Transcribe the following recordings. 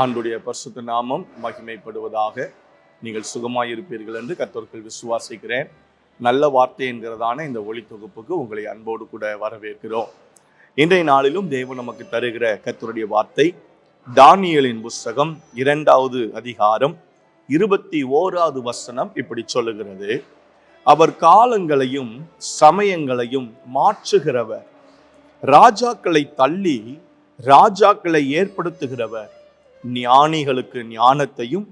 ஆண்டுடைய பரிசுத்த நாமம் மகிமைப்படுவதாக நீங்கள் சுகமாயிருப்பீர்கள் என்று கத்தோர்கள் விசுவாசிக்கிறேன். நல்ல வார்த்தை என்கிறதான இந்த ஒளி தொகுப்புக்கு உங்களை அன்போடு கூட வரவேற்கிறோம். இன்றைய நாளிலும் தேவன் நமக்கு தருகிற கத்தருடைய வார்த்தை தானியலின் புஸ்தகம் இரண்டாவது அதிகாரம் இருபத்தி ஓராவது வசனம் இப்படி சொல்லுகிறது. அவர் காலங்களையும் சமயங்களையும் மாற்றுகிறவர். ராஜாக்களை தள்ளி ராஜாக்களை ஏற்படுத்துகிறவர். ஞானிகளுக்கு ஞானத்தையும்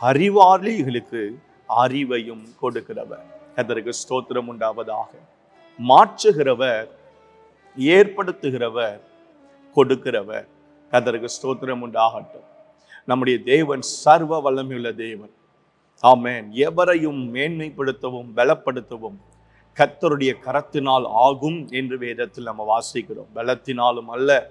அறிவாளிகளுக்கு அறிவையும் கொடுக்கிறவர். அதற்கு ஸ்தோத்திரம் உண்டாவதாக. மாற்றுகிறவர் ஏற்படுத்துகிறவர் கொடுக்கிறவர். அதற்கு ஸ்தோத்திரம் உண்டாகட்டும். நம்முடைய தேவன் சர்வ வல்லமையுள்ள தேவன். ஆமேன். எவரையும் மேன்மைப்படுத்தவும் பலப்படுத்தவும் கர்த்தருடைய கரத்தினால் ஆகும் என்று வேதத்தில் நம்ம வாசிக்கிறோம். பலத்தினாலும் அல்ல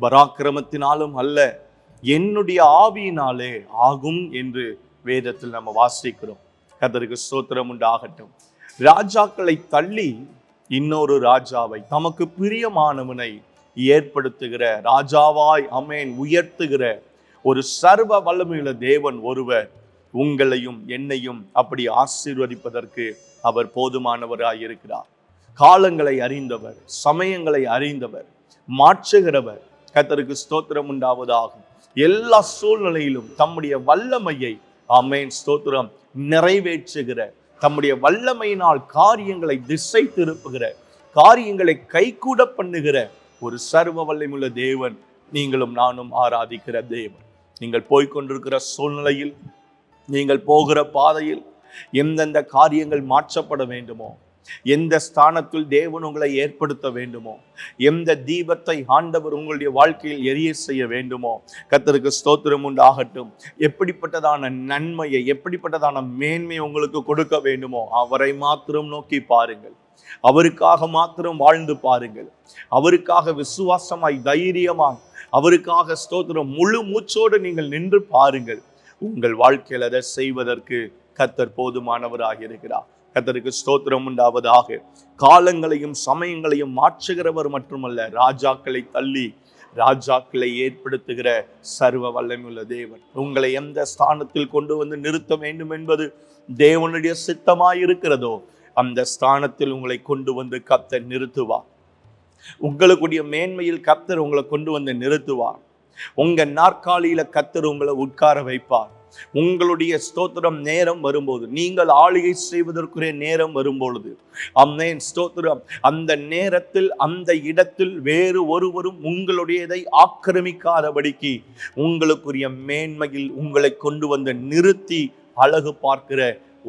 பராக்கிரமத்தினாலும் அல்ல என்னுடைய ஆவியினாலே ஆகும் என்று வேதத்தில் நம்ம வாசிக்கிறோம். கதருக்கு ஸ்தோத்திரம் உண்டாகட்டும். ராஜாக்களை தள்ளி இன்னொரு ராஜாவை தமக்கு பிரியமானவனை ஏற்படுத்துகிற ராஜாவாய் அமேன் உயர்த்துகிற ஒரு சர்வ வல்லமையுள்ள தேவன் ஒருவர் உங்களையும் என்னையும் அப்படி ஆசீர்வதிப்பதற்கு அவர் போதுமானவராய் இருக்கிறார். காலங்களை அறிந்தவர் சமயங்களை அறிந்தவர் மாற்றுகிறவர் கத்தருக்கு ஸ்தோத்திரம் உண்டாவதாகும். எல்லா சூழ்நிலையிலும் தம்முடைய வல்லமையை அமேன் ஸ்தோத்திரம் நிறைவேற்றுகிற தம்முடைய வல்லமையினால் காரியங்களை திசை திருப்புகிற காரியங்களை கைகூட பண்ணுகிற ஒரு சர்வ வல்லமுள்ள தேவன் நீங்களும் நானும் ஆராதிக்கிற தேவன். நீங்கள் போய்கொண்டிருக்கிற சூழ்நிலையில் நீங்கள் போகிற பாதையில் எந்தெந்த காரியங்கள் மாற்றப்பட வேண்டுமோ எந்த ஸ்தானத்தில் தேவன் உங்களை ஏற்படுத்த வேண்டுமோ? எந்த தீபத்தை ஆண்டவர் உங்களுடைய வாழ்க்கையில் எரிய செய்ய வேண்டுமோ? கத்தருக்கு ஸ்தோத்திரம் உண்டாகட்டும். எப்படிப்பட்டதான நன்மையை எப்படிப்பட்டதான மேன்மை உங்களுக்கு கொடுக்க வேண்டுமோ அவரை மாத்திரம் நோக்கி பாருங்கள். அவருக்காக மாத்திரம் வாழ்ந்து பாருங்கள். அவருக்காக விசுவாசமாய் தைரியமாய் அவருக்காக ஸ்தோத்திரம் முழு மூச்சோடு நீங்கள் நின்று பாருங்கள். உங்கள் வாழ்க்கையில் அதை செய்வதற்கு கத்தர் போதுமானவராக இருக்கிறார். கத்தருக்கு ஸ்தோத்திரம் உண்டாவதாக. காலங்களையும் சமயங்களையும் மாற்றுகிறவர் மட்டுமல்ல ராஜாக்களை தள்ளி ராஜாக்களை ஏற்படுத்துகிற சர்வ வல்லமையுள்ள தேவன். உங்களை எந்த ஸ்தானத்தில் கொண்டு வந்து நிறுத்த வேண்டும் என்பது தேவனுடைய சித்தமாயிருக்கிறதோ அந்த ஸ்தானத்தில் உங்களை கொண்டு வந்து கத்தர் நிறுத்துவார் உங்களுக்குடைய மேன்மையில் கத்தர் உங்களை கொண்டு வந்து நிறுத்துவார் உங்க நாற்காலியில கத்தர் உங்களை உட்கார வைப்பார். உங்களுடைய ஸ்தோத்திரம் நேரம் வரும்போது நீங்கள் ஆளுகை செய்வதற்குரிய நேரம் வரும்பொழுது அம்மேன் ஸ்தோத்திரம். அந்த நேரத்தில் அந்த இடத்தில் வேறு ஒருவரும் உங்களுடையதை ஆக்கிரமிக்காதபடிக்கு உங்களுக்குரிய மேன்மையில் உங்களை கொண்டு வந்து நிறுத்தி அழகு பார்க்கிற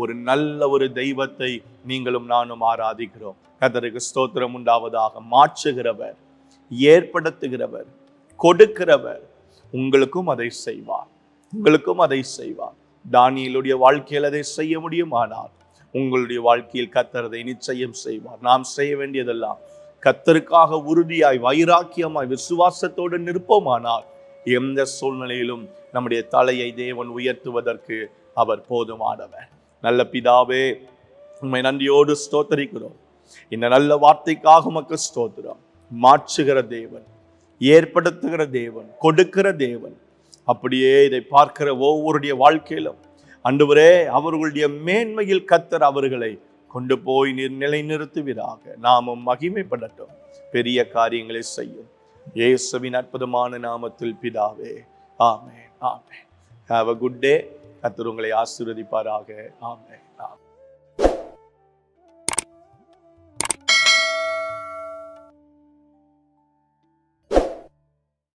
ஒரு நல்ல ஒரு தெய்வத்தை நீங்களும் நானும் ஆராதிக்கிறோம். கதருக்கு ஸ்தோத்திரம் உண்டாவதாக மாற்றுகிறவர் ஏற்படுத்துகிறவர் கொடுக்கிறவர் உங்களுக்கும் அதை செய்வார். உங்களுக்கும் அதை செய்வார். தானியலுடைய வாழ்க்கையில் அதை செய்ய முடியுமானால் உங்களுடைய வாழ்க்கையில் கத்தரதை நிச்சயம் செய்வார். நாம் செய்ய வேண்டியதெல்லாம் கத்தருக்காக உறுதியாய் வைராக்கியமாய் விசுவாசத்தோடு நிற்போமானால் எந்த சூழ்நிலையிலும் நம்முடைய தலையை தேவன் உயர்த்துவதற்கு அவர் போதுமானவர். நல்ல பிதாவே உண்மை நன்றியோடு ஸ்தோத்தரிக்கிறோம். இந்த நல்ல வார்த்தைக்காக மக்கள் ஸ்தோத்திரம். மாற்றுகிற தேவன் ஏற்படுத்துகிற தேவன் கொடுக்கிற தேவன் அப்படியே இதை பார்க்கிற ஒவ்வொருடைய வாழ்க்கையிலும். அன்றுவரே அவர்களுடைய மேன்மையில் கத்தர் அவர்களை கொண்டு போய் நீர் நிலைநிறுத்துவீராக. நாமும் மகிமைப்படட்டும். பெரிய காரியங்களை செய்யும். இயேசுவின் அற்புதமான நாமத்தில் பிதாவே ஆமே ஆமே ஹாவ் அ குட் டே கத்தர் உங்களை ஆசீர்வதிப்பாராக. ஆமே ஆமே